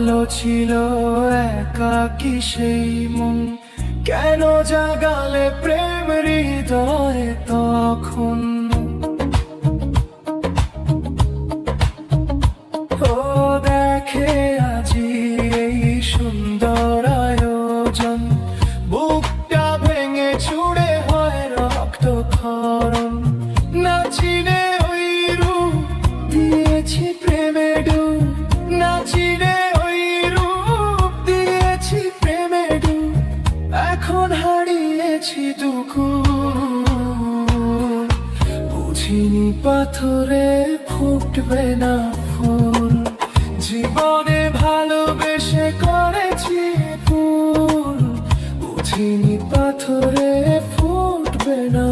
ভালো ছিল একাকি সেই মন? কেন জাগালে প্রেম হৃদয় তখন? বুঝিনি পাথরে ফুটবে না ফুল। জীবনে ভালোবেসে করেছি ফুল। বুঝিনি পাথরে ফুটবে না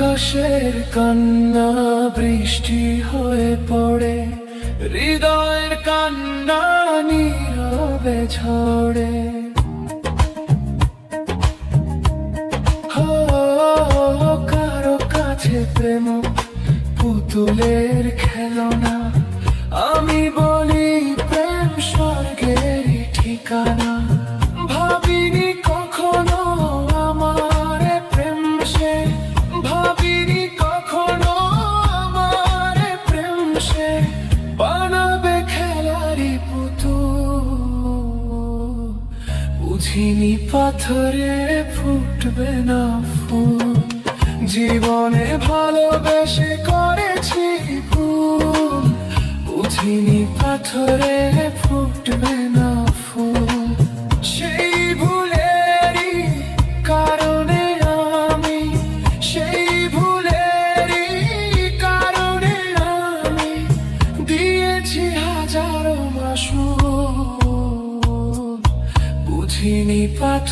আকাশের কান্না বৃষ্টি হয়ে পড়ে। হৃদয়ের কান্না নীরবে হো, কারও কাছে প্রেম পুতুলের খেলনা বুঝিনি পাথরে ফুটবে না ফুল। জীবনে ভালোবেসে করেছি ফুল বুঝিনি পাথরে ফুটবে না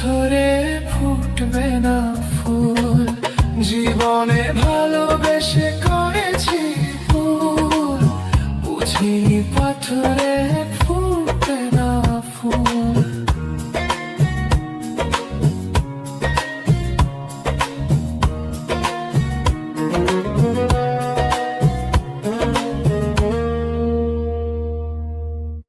পাথরে ফুটবে না ফুল। জীবনে ভালোবেসে করেছি ফুল বুঝিনি পাথরে